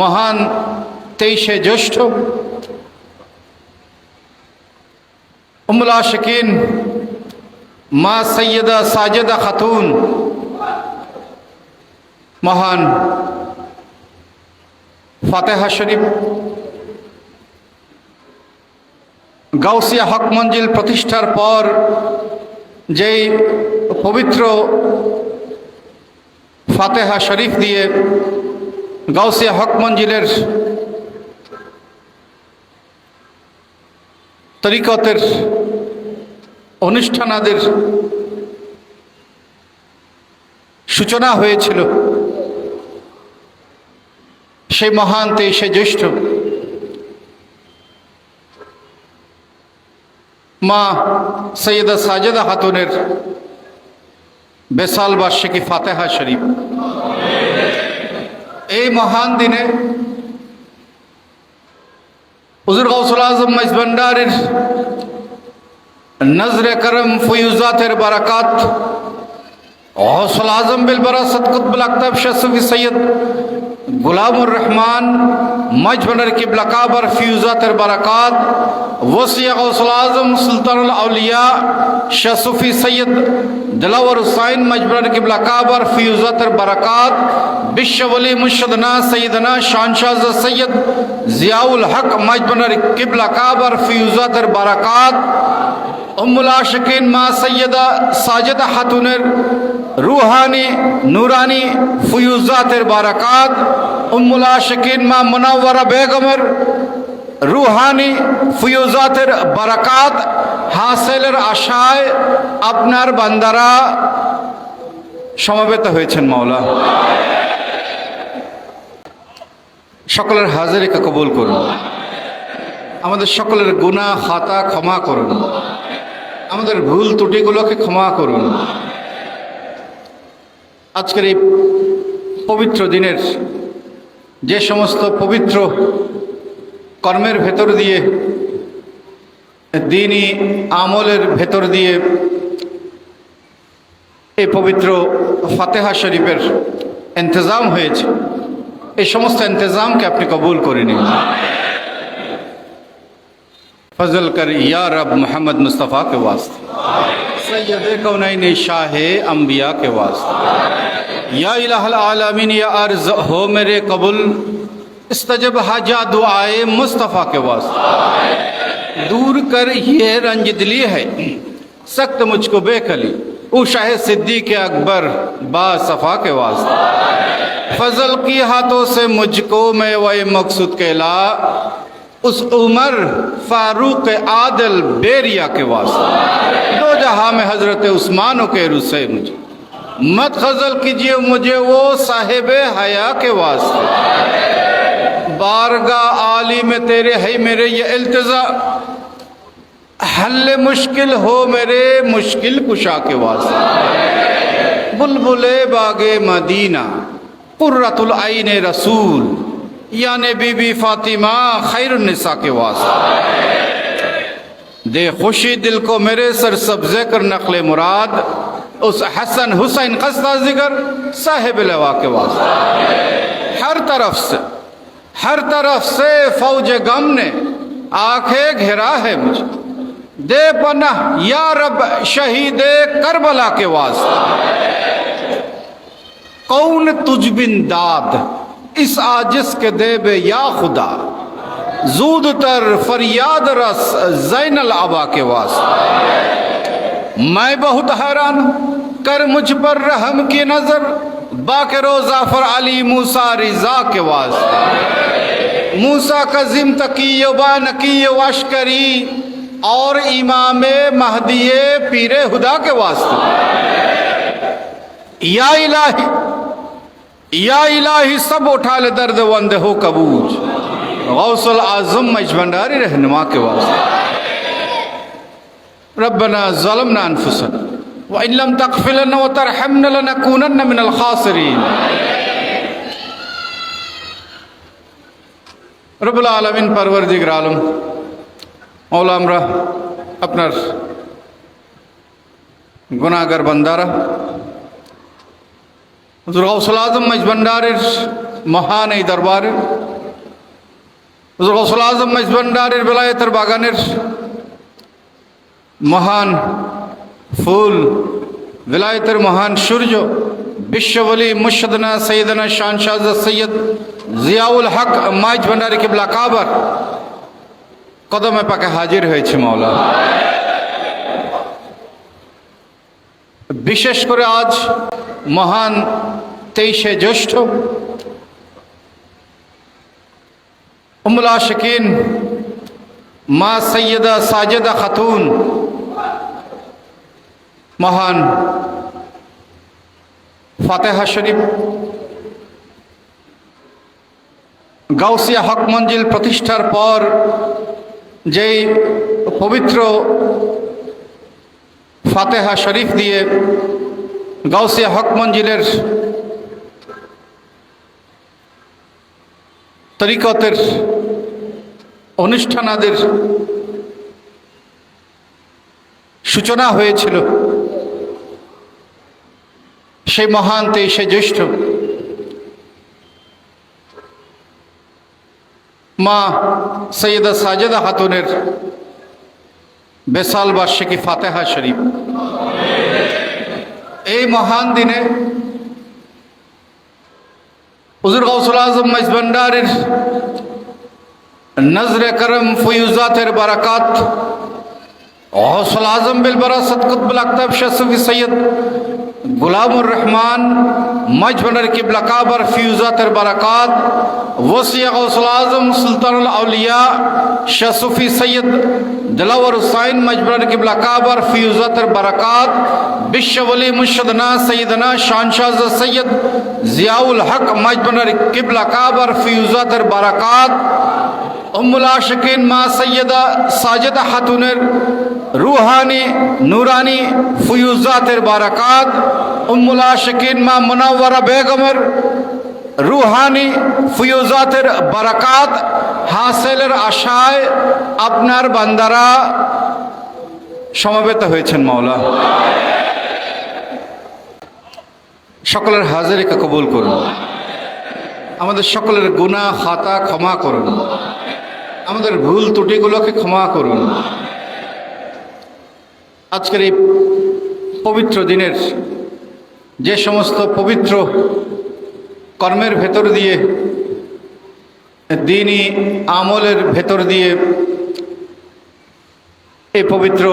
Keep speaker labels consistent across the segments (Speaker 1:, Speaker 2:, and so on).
Speaker 1: মহান তেইশে জ্যৈষ্ঠ উমলা শকিন মা সৈয়দা সাজেদা খাতুন, মহান ফাতেহা শরীফ, গাউসিয়া হক মঞ্জিল প্রতিষ্ঠার পর যেই পবিত্র ফাতেহা শরীফ দিয়ে গাউসিয়া হক মঞ্জিলের তরিকতের অনুষ্ঠানাদের সূচনা হয়েছিল। সেই মহান তেইশে জ্যৈষ্ঠ মা সৈয়দা সাজেদা খাতুনের বেসাল বার্ষিকী ফাতেহা শরীফ। এই মহান দিনে হুজুর গৌসুল আজম মজবন্ডারের নজরে করম ফয়ুজাতের বারাকাত গৌসুল আজম বিল বারাসত কুতবুল আক্তাব শাসুফি সৈয়দ গুলামুর রহমান মজবন্ডার কিবলা কাবার ফিউজাতের বারাকাত ওসিয়া গৌসুল আজম সুলতানুল আউলিয়া শাসুফি সৈয়দ দিলাওয়ার হুসাইন মজবুর কিবলা কাবার ফিউজাতের বারাকাত বিশ্ববলি মুর্শদনা সৈয়দনা শানশাহ সৈয়দ জিয়াউল হক মজবুর কিবলা কাবার ফিউজাতের বারাকাত উম্মুল আশিকিন মা সৈয়দা সাজেদা খাতুনের রুহানি নুরানি ফুয়ুজাতের বারাকাত উম্মুল আশিকিন মা মুনাওয়ারা বেগমের রুহানি ফুয়ুজাতের বারাকাত হাসেলের আশায় আপনার বান্দারা সমবেত হয়েছেন, মাওলা। সকলের হাজারিকে কবুল করুন। আমাদের সকলের গুনাহ, খাতা ক্ষমা করুন। আমাদের ভুল ত্রুটিগুলোকে ক্ষমা করুন। আজকের এই পবিত্র দিনের যে সমস্ত পবিত্র কর্মের ভেতর দিয়ে দিনই আমলের ভেতর দিয়ে এই পবিত্র ফাতেহা শরীফের ইন্তজাম হয়েছে এই সমস্ত ইন্তজামকে আপনি কবুল করে নিন फजल कर या रब मोहम्मद मुस्तफ़ा के वास्ते सैयद कौनैन शाह अम्बिया के वास्ते या इलाहल आलमीन या अर्ज हो मेरे कबुल استجب حاجہ دعائے مصطفیٰ کے واسطے، دور کر، یہ رنج دلی ہے، سخت مجھ کو بے کلی، او شاہ صدیق اکبر با صفا کے واسطے۔ فضل کی ہاتھوں سے مجھ کو میں وہ مقصود کے لا اس عمر فاروق عادل بیریا کے واسطے۔ دو جہاں میں حضرت عثمان و کے روسے مجھے۔ مت خزل کیجیے مجھے وہ صاحب حیا کے واسطے۔ بارگاہ عالی میں تیرے ہی میرے یہ التضا حل مشکل ہو میرے مشکل کشا کے واسطے۔ بلبل باغ مدینہ قرت العین رسول یعنی بی بی فاطمہ خیر النساء کے واسطے۔ دے خوشی دل کو میرے سر سبزے کر نقل مراد، اس حسن حسین قصدہ ذکر صاحب لوا کے واسطے۔ ہر طرف سے ہر طرف سے فوج غم نے آنکھیں گھرا ہے مجھے دے پناہ یا رب شہید کربلا کے واسطے۔ کون تجھ بن داد اس آجس کے دے بے یا خدا؟ زود تر فریاد رس زین العبا کے واسطے۔ میں بہت حیران کر مجھ پر رحم کی نظر۔ باکر و ظافر علی موسیٰ رضا کے واسطے۔ موسیٰ کا تقی و بانقی و عشقری اور امام مہدی پیر ہدا کے واسطے۔ یا الہی یا الہی سب اٹھا لے درد وند ہو کبوج غوث العظم مجبنداری رہنما کے واسطے۔ ربنا ظلمنا انفسنا۔ وإن لم تغفر لنا وترحمنا لنكونن من الخاسرين. رب العالمين پرور دیگر عالم مولا امرا اپنا گناہ گر بندارہ حضور غوث العظم مجھ بندار محان ای دربار حضور غوث العظم مجھ بندار بلائے باغانر محان محان ফুল বেলায়েতের মহান সূর্য বিশ্ববলী মুর্শদনা সৈয়দনা শাহনশাহ সৈয়দ জিয়াউল হক মাইজ ভান্ডারি কিবলা কাবার কদমে পাকে হাজির হয়েছে মাওলা বিশেষ করে আজ মহান তেইশে জ্যৈষ্ঠ উমুল আশকিন মা সৈয়দা সাজেদা খাতুন মহান ফাতেহা শরীফ, গাউসিয়া হক মঞ্জিল প্রতিষ্ঠার পর যেই পবিত্র ফাতেহা শরীফ দিয়ে গাউসিয়া হক মঞ্জিলের তরিকতের অনুষ্ঠানাদের সূচনা হয়েছিল। সেই মহান তেইশে জ্যৈষ্ঠ। মা সৈয়দা সাজেদা খাতুনের বেসাল বার্ষিকী ফাতেহা শরীফ। এই মহান দিনে হুজুর গৌসুল আজম মজবন্ডারের নজরে করম ফয়ুজাতের বারাকাত গৌসুল আজম বিল বারাসত কুতবুল আক্তাব শসফি সৈয়দ গুলামুর রহমান মজবন্ডার কিবলা কাবার ফিউজাতের বারাকাত ওসিয়া গৌসুল আজম সুলতানুল আউলিয়া শসফি সৈয়দ দিলাওয়ার হুসাইন মজবন্ডার কিবলা কাবার ফিউজাতের বারাকাত বিশ্ববলী মুর্শদনা সৈয়দনা শানশাহ সৈয়দ জিয়াউল হক মজবন্ডার কিবলা কাবার ফিউজাতের বারাকাত উম্মুল আশকিন মা সৈয়দা সাজেদা খাতুনের রুহানি নুরানি ফুয়ুজাতের বারাকাত উম্মুল আশকিন মা মুনাওয়ারা বেগমের রুহানি ফুয়ুজাতের বারাকাত হাসিলের আশায় আপনার বান্দারা সমবেত হয়েছেন, মাওলা। সকলের হাজারিকে কবুল করুন। আমাদের সকলের গুনাহ, খাতা ক্ষমা করুন। আমাদের ভুল ত্রুটিগুলোকে ক্ষমা করুন। আজকের এই পবিত্র দিনের যে সমস্ত পবিত্র কর্মের ভেতর দিয়ে দিনই আমলের ভেতর দিয়ে এই পবিত্র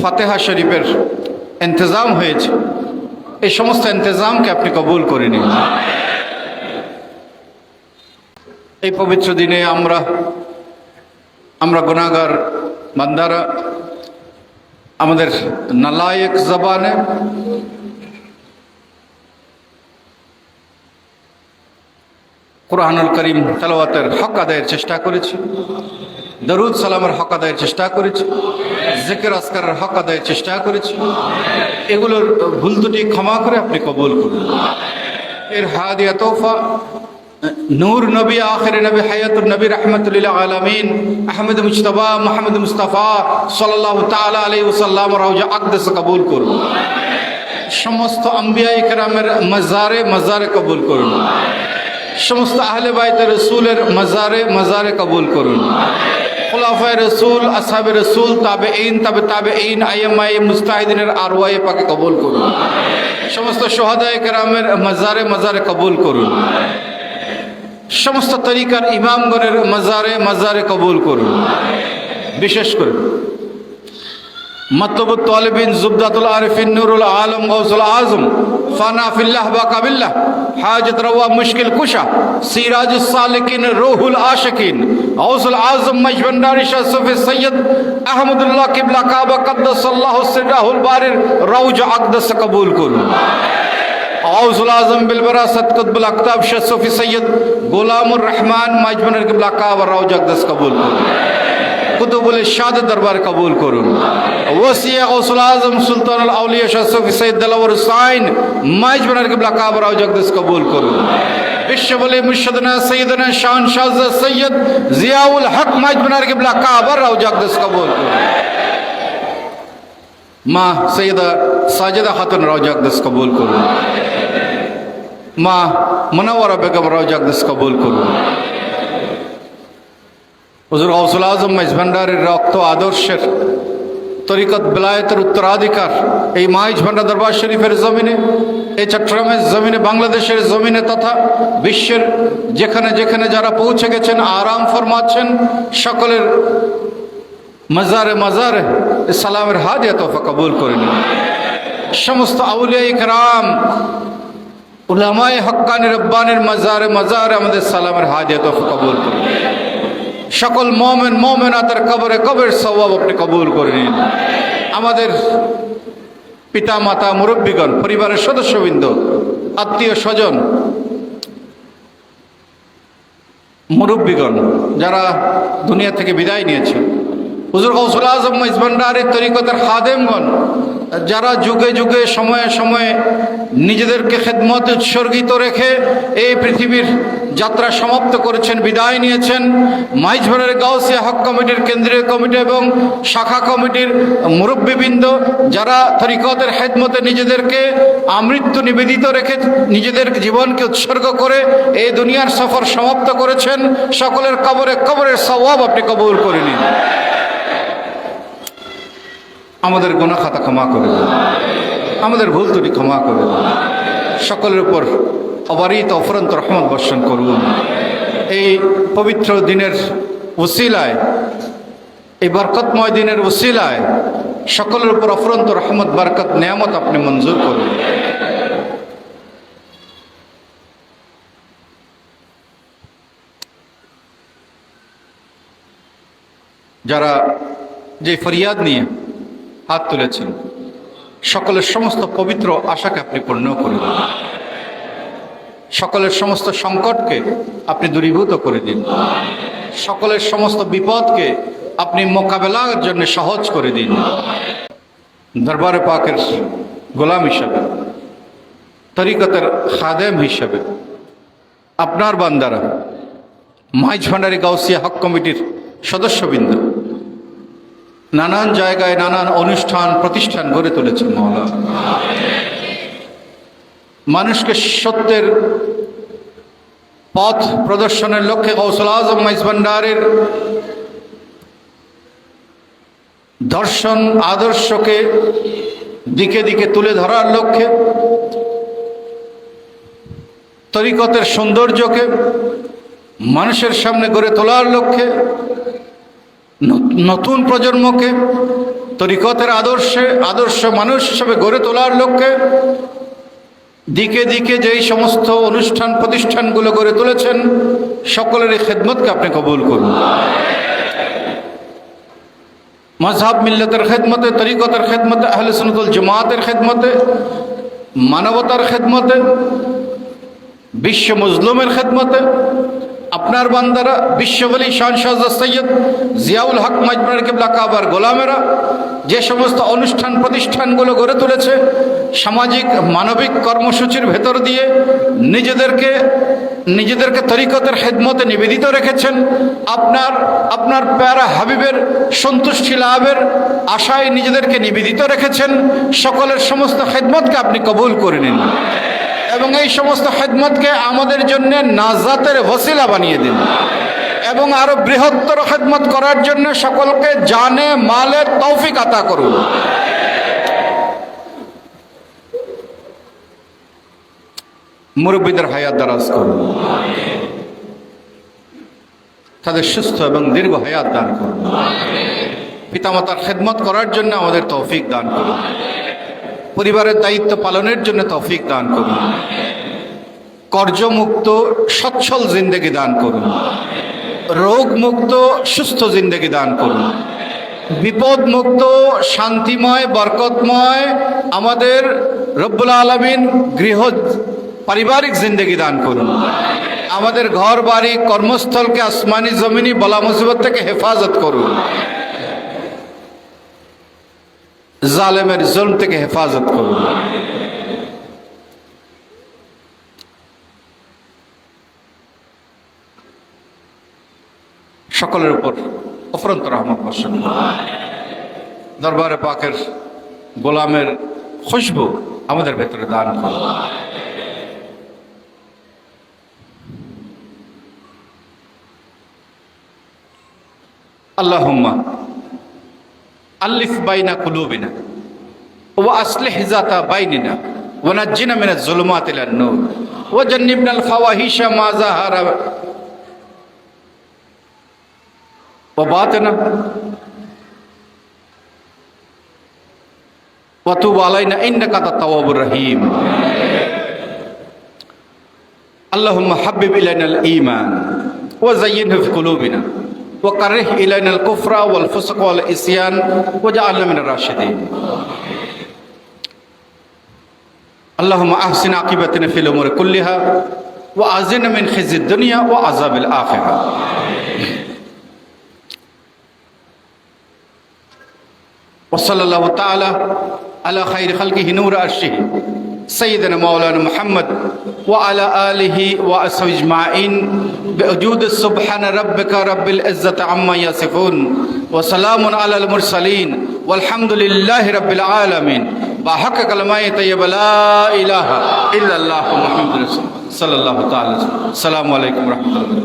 Speaker 1: ফাতেহা শরীফের ইন্তজাম হয়েছে। এই সমস্ত ইন্তজামকে আপনি কবুল করে নিন। এই পবিত্র দিনে আমরা আমরা গুণাগার বান্দারা, আমাদের নালায়ক জবানে কোরআনুল করিম তেলাওয়াতের হক আদায়ের চেষ্টা করেছি। দরুদ সালামের হক আদায়ের চেষ্টা করেছি। জেকের আসকারের হক আদায়ের চেষ্টা করেছি। এগুলোর ভুল ত্রুটি ক্ষমা করে আপনি কবুল করুন। এর হাদিয়া তোফা নূর নবী, আখির নবী হায়াতুল নবী রহমতুল্লাহ আলমিন, আহমেদ মুশতবা মোহাম্মদ মুস্তফা সাল্লাহ তালা আলী ওসাল্লাম রাউজা আকদেস কবুল করুন। সমস্ত আম্বিয়া ইকরামের মজারে মজারে কবুল করুন। সমস্ত আহলে বাইতে রসুলের মজারে মজারে কবুল করুন। খোলাফায় রসুল আসাবে রসুল তাবে ইন তাবে তাবে ইন আইএমআই মুস্তাহিদিনের আরওয়াই পাকে কবুল করুন। সমস্ত সোহাদায় কেরামের মজারে মজারে কবুল করুন। সমস্ত তরিকার ইমামগণের মজারে মজারে কবুল করুন। বিশেষ করে মতবুত তালিবিন জুবদাতুল আরিফিন নুরুল আলম গৌসুল আজম ফানা ফিল্লাহ বাকাবিল্লাহ হাজত রওয়া মুশকিল কুশা সিরাজুস সালিকিন রুহুল আশিকিন গৌসুল আজম মজবন্ডারি শাহ সুফি সৈয়দ আহমদুল্লাহ কিবলা কাবা কদ্দাসাল্লাহু সিররাহুল বারির রওজ আকদাস কবুল করুন। গৌসুল আজম বিলবরাসত কুতবুল আক্তাব শাহ সুফি সৈয়দ গোলামুর রহমান মজবনের কিবলা কাবা রওজ আকদাস কবুল করুন। কুতুবুল শাদ দরবার কবুল করুন। ওসিয়া গৌসুল আজম সুলতান আউলিয়া শাহ সফি সৈয়দ দিলাওয়ার হুসাইন, মাইজ বনার কিবলা কাবরাও জগদস কবুল করুন। বিশ্ববলি মুর্শদনা সৈয়দনা শান শাহ সৈয়দ জিয়াউল হক মাইজ বনার কিবলা কাবরাও জগদস কবুল করুন। মা সৈয়দা সাজেদা খাতুন রাও জগদস কবুল করুন। মা মনোয়ারা বেগম রাও জগদস কবুল করুন। হুজুর গৌসুল আজম মেজভান্ডারের রক্ত আদর্শের তরিকত বেলায়েতের উত্তরাধিকার, এই মাইজ ভান্ডার দরবার শরীফের জমিনে, এই চট্টগ্রামের জমিনে, বাংলাদেশের জমিনে তথা বিশ্বের যেখানে যেখানে যারা পৌঁছে গেছেন, আরাম ফরমাচ্ছেন, সকলের মজারে মজারে সালামের হাদিয়া তোফা কবুল করে নিন। সমস্ত আউলিয়া ইকরাম উলামায়ে হক্কানি রব্বানের মজারে মজারে আমাদের সালামের হাদিয়া তোফা কবুল করে সকল মোমেন, মোমেনাতের কবরে কবের সবাব আপনি কবুল করে নিন। আমাদের পিতা মাতা মুরব্বীগণ, পরিবারের সদস্যবৃন্দ, আত্মীয় স্বজন, মুরব্বীগণ, যারা দুনিয়া থেকে বিদায় নিয়েছে হুজুর গৌসুল আজম ইসবান্ডারের তরিকতের খাদেমগণ যারা যুগে যুগে, সময়ে সময়ে নিজেদেরকে খেদমত উৎসর্গিত রেখে এই পৃথিবীর যাত্রা সমাপ্ত করেছেন, বিদায় নিয়েছেন মাইজভরের গাউসিয়া হক কমিটির কেন্দ্রীয় কমিটি এবং শাখা কমিটির মুরব্বীবৃন্দ, যারা তরিকতের খেদমতে নিজেদেরকে আমৃত্যু নিবেদিত রেখে নিজেদের জীবনকে উৎসর্গ করে এই দুনিয়ার সফর সমাপ্ত করেছেন, সকলের কবরে কবরের স্বভাব আপনি কবুল করে নিন। আমাদের গোনা খাতা ক্ষমা করে দিন। আমাদের ভুল ত্রুটি ক্ষমা করে দিন। সকলের উপর অবারিত, অফরন্ত রহমত বর্ষণ করুন। এই পবিত্র দিনের উসিলায়, এই বরকতময় দিনের উসিলায় সকলের উপর অফরন্ত রহমত, বরকত, নিয়ামত আপনি মঞ্জুর করুন। যারা যে ফরিয়াদ নিয়ে হাত তুলেছেন। সকলের সমস্ত পবিত্র আশাকে আপনি পূর্ণ করে দিন। সকলের সমস্ত সংকটকে আপনি দূরীভূত করে দিন। সকলের সমস্ত বিপদকে আপনি মোকাবেলার জন্য সহজ করে দিন। দরবারে পাকের গোলাম হিসাবে, তরিকতের খাদেম হিসাবে, আপনার বান্দারা মাইজ ভান্ডারি গাউসিয়া হক কমিটির সদস্যবৃন্দ নানান জায়গায় নানান অনুষ্ঠান, প্রতিষ্ঠান গড়ে তুলেছেন মহলা। মানুষকে সত্যের পথ প্রদর্শনের লক্ষ্যে কৌশল আজম মাইজভান্ডারের দর্শন আদর্শকে দিকে দিকে তুলে ধরার লক্ষ্যে, তরিকতের সৌন্দর্যকে মানুষের সামনে গড়ে তোলার লক্ষ্যে নতুন প্রজন্মকে, তরিকতের আদর্শে, আদর্শ মানুষ হিসেবে গড়ে তোলার লক্ষ্যে দিকে দিকে যেই সমস্ত অনুষ্ঠান প্রতিষ্ঠানগুলো গড়ে তুলেছেন, সকলের এই খেদমতকে আপনি কবুল করুন। মজহাব মিল্লতের খেদমতে, তরিকতের খেদমতে, আহলে সুনতুল জমাতের খেদমতে, মানবতার খেদমতে, বিশ্ব মজলুমের খেদমতে আপনার বান্দারা, বিশ্ববলী শাহজাদ সৈয়দ জিয়াউল হক মজবুর কিবলা কাবার গোলামেরা, যে সমস্ত অনুষ্ঠান প্রতিষ্ঠানগুলো গড়ে তুলেছে, সামাজিক, মানবিক কর্মসূচির ভেতর দিয়ে নিজেদেরকে নিজেদেরকে তরিকতের হেদমতে নিবেদিত রেখেছেন। আপনার আপনার প্যারা হাবিবের সন্তুষ্টি লাভের আশায় নিজেদেরকে নিবেদিত রেখেছেন। সকলের সমস্ত হেদমতকে আপনি কবুল করে নিন। এবং এই সমস্ত খেদমতকে আমাদের জন্য নাজাতের ওসিলা বানিয়ে দিন। এবং আরও বৃহত্তর খেদমত করার জন্য সকলকে জানে, মালে তৌফিক আতা করুন। মুরব্বীদের হায়াত দারাজ করুন। তাদের সুস্থ এবং দীর্ঘ হায়াত দান করুন। পিতামাতার খেদমত করার জন্য আমাদের তৌফিক দান করুন। পরিবারের দায়িত্ব পালনের জন্য তৌফিক দান করুন। কর্জমুক্ত সচ্ছল জিন্দেগি দান করুন। রোগমুক্ত, সুস্থ জিন্দেগি দান করুন। বিপদ মুক্ত শান্তিময়, বরকতময়, আমাদের রব্বুল আলমিন গৃহ পারিবারিক জিন্দেগি দান করুন। আমাদের ঘর বাড়ি কর্মস্থলকে আসমানি, জমিনি, বলা মুসিবত থেকে হেফাজত করুন। জালেমের জুলম থেকে হেফাজত করুন। সকলের উপর অফরন্ত রহমত বর্ষণ দরবারে পাকের গোলামের খুশবু আমাদের ভেতরে দান করুন। আল্লাহুম্মা আল্লিফ বাইনা কুলুবিনা وأصلح ذات بيننا ونجنا من الظلمات إلى النور وجنبنا الفواحش ما ظهر وباطنا وتوب علينا إنك أنت التواب الرحيم اللهم حبب إلينا الإيمان وزينه في قلوبنا وكره إلينا الكفر والفسق والعصيان وجعلنا من الراشدين. اللهم أحسن عاقبتنا في الأمور كلها وأعزنا من خزي الدنيا وعذاب الآخرة. وصلى الله تعالى على خير خلقه نور عرشه. سيدنا مولانا محمد وعلى اله واصحابه اجمعين بوجود سبحان ربك رب العزه عما يصفون وسلام على المرسلين والحمد لله رب العالمين بحق كلمة طيبة لا إله إلا الله محمد رسول صلى الله تعالى السلام عليكم ورحمة الله